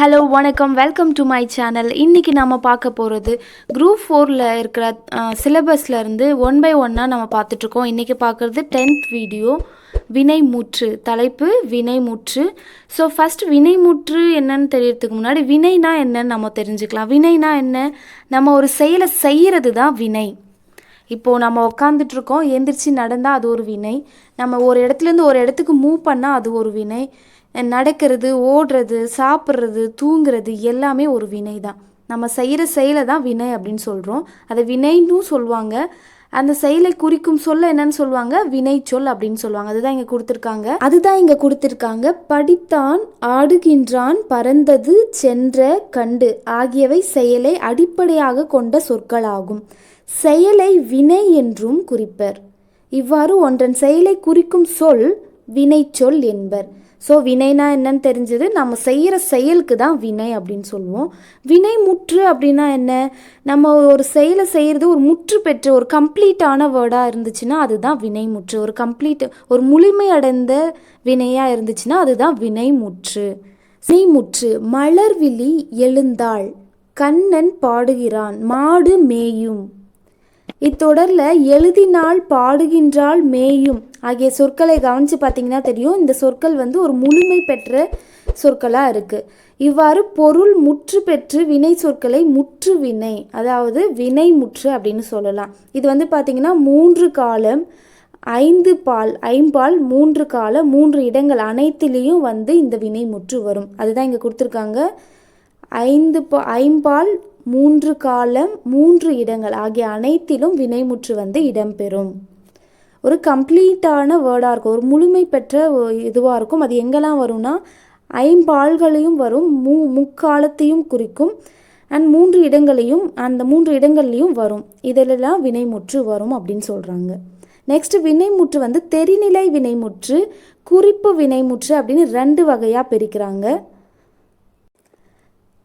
Hello வணக்கம். Welcome to my channel இன்றைக்கி நம்ம பார்க்க போகிறது குரூப் ஃபோரில் இருக்கிற சிலபஸில் இருந்து ஒன் பை ஒன்னாக நம்ம பார்த்துட்ருக்கோம் இன்றைக்கி பார்க்குறது டென்த் வீடியோ வினைமுற்று தலைப்பு வினைமுற்று ஸோ ஃபஸ்ட் வினைமுற்று என்னன்னு தெரியறதுக்கு முன்னாடி வினைனா என்னன்னு நம்ம தெரிஞ்சுக்கலாம். வினைனா என்ன? நம்ம ஒரு செயலை செய்கிறது தான் வினை. இப்போது நம்ம உக்காந்துட்ருக்கோம் எந்திரிச்சு நடந்தால் அது ஒரு வினை. நம்ம ஒரு இடத்துலேருந்து ஒரு இடத்துக்கு மூவ் பண்ணால் அது ஒரு வினை. நடக்கிறது ஓடுறது சாப்பிட்றது தூங்குறது எல்லாமே ஒரு வினை தான் நம்ம செய்கிற செயலை தான் வினை அப்படின்னு சொல்கிறோம் அதை வினைன்னு சொல்லுவாங்க. அந்த செயலை குறிக்கும் சொல்ல என்னன்னு சொல்லுவாங்க? வினை சொல் அப்படின்னு சொல்லுவாங்க. அதுதான் இங்கே கொடுத்துருக்காங்க. அதுதான் இங்கே கொடுத்துருக்காங்க. படித்தான் ஆடுகின்றான் பறந்தது சென்ற கண்டு ஆகியவை செயலை அடிப்படையாக கொண்ட சொற்களாகும். செயலை வினை என்றும் குறிப்பர். இவ்வாறு ஒன்றன் செயலை குறிக்கும் சொல் வினைச்சொல் என்பர். ஸோ வினைனா என்னன்னு தெரிஞ்சது நம்ம செய்கிற செயலுக்கு தான் வினை அப்படின்னு சொல்லுவோம். வினை முற்று அப்படின்னா என்ன? நம்ம ஒரு செயலை செய்கிறது ஒரு முற்று பெற்று ஒரு கம்ப்ளீட்டான வேர்டாக இருந்துச்சுன்னா அதுதான் வினை முற்று. ஒரு கம்ப்ளீட் ஒரு முழுமையடைந்த வினையாக இருந்துச்சுன்னா அதுதான் வினை முற்று. வினைமுற்று மலர்விழி எழுந்தாள். கண்ணன் பாடுகிறான். மாடு மேயும். இத்தொடரில் எழுதினால் பாடுகின்றால் மேயும். ஆகிய சொற்களை கவனித்து பார்த்தீங்கன்னா தெரியும். இந்த சொற்கள் வந்து ஒரு முழுமை பெற்ற சொற்களாக இருக்குது இவ்வாறு பொருள் முற்று பெற்று வினை சொற்களை முற்று வினை அதாவது வினை முற்று அப்படின்னு சொல்லலாம். இது வந்து பார்த்திங்கன்னா மூன்று காலம் ஐந்து பால் ஐம்பால் மூன்று கால மூன்று இடங்கள் அனைத்திலையும் வந்து இந்த வினை முற்று வரும். அதுதான் இங்கே கொடுத்துருக்காங்க. ஐந்து பா ஐம்பால் மூன்று காலம் மூன்று இடங்கள் ஆகிய அனைத்திலும் வினைமுற்று வந்து இடம்பெறும் ஒரு கம்ப்ளீட்டான வேர்டாக இருக்கும். ஒரு முழுமை பெற்ற இதுவாக இருக்கும். அது எங்கெல்லாம் வரும்னா ஐம்பால்களையும் வரும் மூ முக்காலத்தையும் குறிக்கும் அண்ட் மூன்று இடங்களையும் அந்த மூன்று இடங்கள்லையும் வரும். இதிலெல்லாம் வினைமுற்று வரும் அப்படின்னு சொல்கிறாங்க நெக்ஸ்ட் வினைமுற்று வந்து தெரிநிலை வினைமுற்று குறிப்பு வினைமுற்று அப்படின்னு ரெண்டு வகையாக பிரிக்கிறாங்க.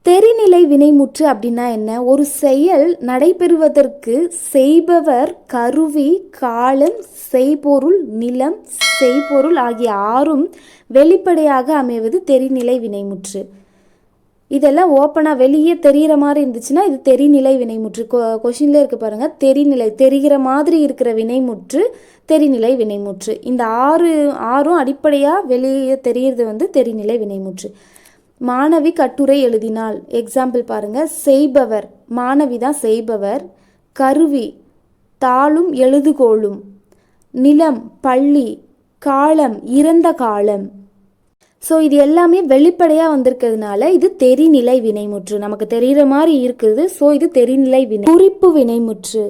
தெரிநிலை வினைமுற்று அப்படின்னா என்ன? ஒரு செயல் நடைபெறுவதற்கு செய்பவர் கருவி காலம் செய்பொருள் நிலம் செய்பொருள் ஆகிய ஆறும் வெளிப்படையாக அமைவது தெரிநிலை வினைமுற்று. இதெல்லாம் ஓப்பனாக வெளியே தெரிகிற மாதிரி இருந்துச்சுன்னா இது தெரிநிலை வினைமுற்று. கொ கொஷினில் இருக்க பாருங்கள் தெரிநிலை தெரிகிற மாதிரி இருக்கிற வினைமுற்று தெரிநிலை வினைமுற்று. இந்த ஆறு ஆறும் அடிப்படையாக வெளியே தெரிகிறது வந்து தெரிநிலை வினைமுற்று. மாணவி கட்டுரை எழுதினாள். எக்ஸாம்பிள் பாருங்கள் செய்பவர். மாணவி தான் செய்பவர். கருவி. தாளும் எழுதுகோளும். நிலம். பள்ளி. காலம். இறந்த காலம். ஸோ இது எல்லாமே வெளிப்படையாக வந்திருக்கிறதுனால இது தெரிநிலை வினைமுற்று. நமக்கு தெரிகிற மாதிரி இருக்குது. ஸோ இது தெரிநிலை வினை. குறிப்பு வினைமுற்று.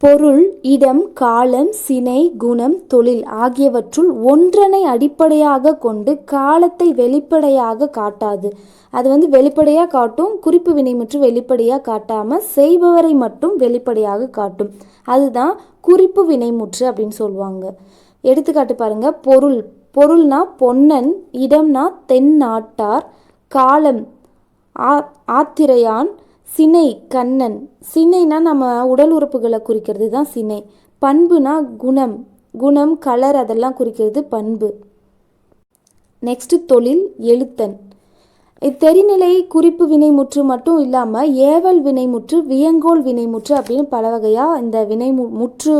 பொருள் இடம் காலம் சினை குணம் தொழில் ஆகியவற்றுள் ஒன்றனை அடிப்படையாக கொண்டு காலத்தை வெளிப்படையாக காட்டாது. அது வந்து வெளிப்படையாக காட்டும் குறிப்பு வினைமுற்று வெளிப்படையாக காட்டாமல் செய்பவரை மட்டும் வெளிப்படையாக காட்டும். அதுதான் குறிப்பு வினைமுற்று அப்படின்னு சொல்லுவாங்க. எடுத்துக்காட்டு பாருங்க பொருள். பொருள்னா பொன்னன் இடம்னா தென் நாட்டார் காலம் ஆ ஆத்திரையான் சினை கண்ணன். சினைனா நம்ம உடல் உறுப்புகளை குறிக்கிறது தான் சினை. பண்புனா குணம். குணம் கலர் அதெல்லாம் குறிக்கிறது பண்பு. நெக்ஸ்ட் தொழில் எழுத்தன். இத்தெரிநிலை குறிப்பு வினைமுற்று மட்டும் இல்லாமல் ஏவல் வினைமுற்று வியங்கோல் வினைமுற்று அப்படின்னு பல வகையாக இந்த வினை முற்று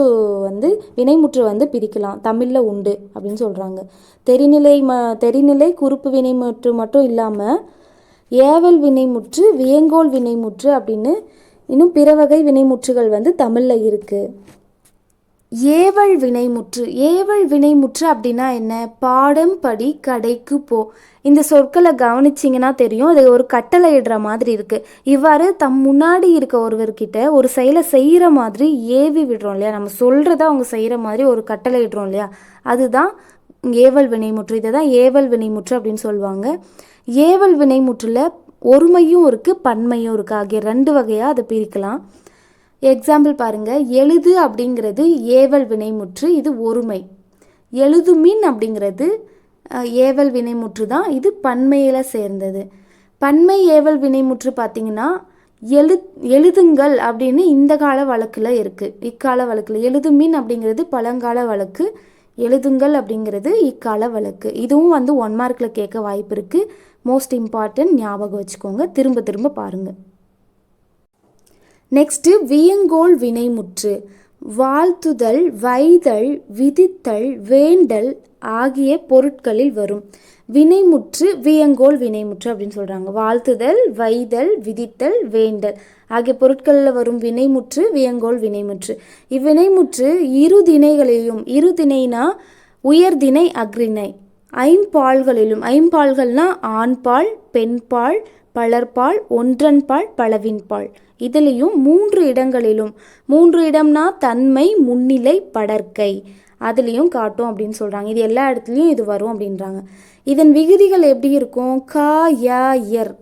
வந்து வினைமுற்று வந்து பிரிக்கலாம். தமிழில் உண்டு அப்படின்னு சொல்கிறாங்க தெரிநிலை ம தெரிநிலை குறிப்பு வினைமுற்று மட்டும் இல்லாமல் ஏவல் வினைமுற்று வியங்கோல் வினைமுற்று அப்படின்னு இன்னும் பிற வகை வினைமுற்றுகள் வந்து தமிழில் இருக்குது ஏவல் வினைமுற்று. ஏவல் வினைமுற்று அப்படின்னா என்ன? பாடம் படி கடைக்கு போ. இந்த சொற்களை கவனிச்சிங்கன்னா தெரியும். அது ஒரு கட்டளை இடுற மாதிரி இருக்குது இவ்வாறு தம் முன்னாடி இருக்க ஒருவர்கிட்ட ஒரு செயலை செய்கிற மாதிரி ஏவி விடுறோம் இல்லையா? நம்ம சொல்கிறத அவங்க செய்கிற மாதிரி ஒரு கட்டளை இடுறோம் இல்லையா? அதுதான் ஏவல் வினைமுற்று இதை தான் ஏவல் வினைமுற்று அப்படின்னு சொல்லுவாங்க. ஏவல் வினைமுற்றில் ஒருமையும் இருக்குது பன்மையும் இருக்குது ஆகிய ரெண்டு வகையாக அதை பிரிக்கலாம். எக்ஸாம்பிள் பாருங்கள் எழுது அப்படிங்கிறது ஏவல் வினைமுற்று இது ஒருமை. எழுதுமின் அப்படிங்கிறது ஏவல் வினைமுற்று தான் இது பன்மையில் சேர்ந்தது. பன்மை ஏவல் வினைமுற்று பார்த்திங்கன்னா எழு எழுதுங்கள் அப்படின்னு இந்த கால வழக்கில் இருக்குது இக்கால வழக்கில் எழுதுமின் அப்படிங்கிறது பழங்கால வழக்கு. எழுதுங்கள் அப்படிங்கிறது இக்கால வழக்கு. இதுவும் வந்து ஒன் மார்க்கில் கேட்க வாய்ப்பு இருக்குது மோஸ்ட் இம்பார்ட்டன்ட் ஞாபகம் வச்சுக்கோங்க. திரும்ப திரும்ப பாருங்கள் நெக்ஸ்ட்டு வியங்கோல் வினைமுற்று. வாழ்த்துதல் வைதல் விதித்தல் வேண்டல் ஆகிய பொருட்களில் வரும். வினைமுற்று வியங்கோல் வினைமுற்று அப்படின்னு சொல்கிறாங்க வாழ்த்துதல் வைதல் விதித்தல் வேண்டல் ஆகிய பொருட்களில் வரும் வினைமுற்று வியங்கோல் வினைமுற்று. இவ்வினைமுற்று இரு திணைகளிலும் இரு திணைனா உயர்திணை அக்ரிணை ஐம்பால்களிலும் ஐம்பால்கள்னா ஆண்பால் பெண்பால் பலர்பால் ஒன்றன்பால் பலவின்பால். இதுலேயும் மூன்று இடங்களிலும். மூன்று இடம்னா தன்மை முன்னிலை படற்கை. அதுலேயும் காட்டும் அப்படின்னு சொல்கிறாங்க இது எல்லா இடத்துலையும் இது வரும் அப்படின்றாங்க. இதன் விகுதிகள் எப்படி இருக்கும்? க ய எர்.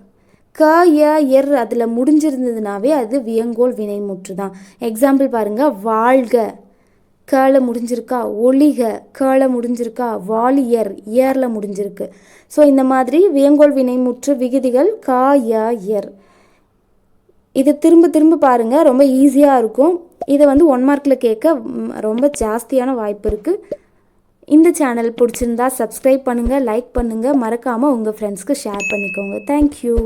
க ய எர் அதில் முடிஞ்சிருந்ததுனாவே அது வியங்கோல் வினைமுற்று தான் எக்ஸாம்பிள் பாருங்கள் வாழ்க. கேள முடிஞ்சிருக்கா? ஒளிக. கேள முடிஞ்சிருக்கா? வாலியர். இயரில் முடிஞ்சிருக்கு. ஸோ இந்த மாதிரி வியங்கோல் வினைமுற்று விகுதிகள் கா ய எர். இது திரும்ப திரும்ப பாருங்கள் ரொம்ப ஈஸியாக இருக்கும். இதை வந்து ஒன் மார்க்கில் கேட்க ரொம்ப ஜாஸ்தியான வாய்ப்பு இருக்குது இந்த சேனல் பிடிச்சிருந்தா சப்ஸ்கிரைப் பண்ணுங்கள் லைக் பண்ணுங்கள் மறக்காமல் உங்கள் ஃப்ரெண்ட்ஸ்க்கு ஷேர் பண்ணிக்கோங்க. தேங்க்யூ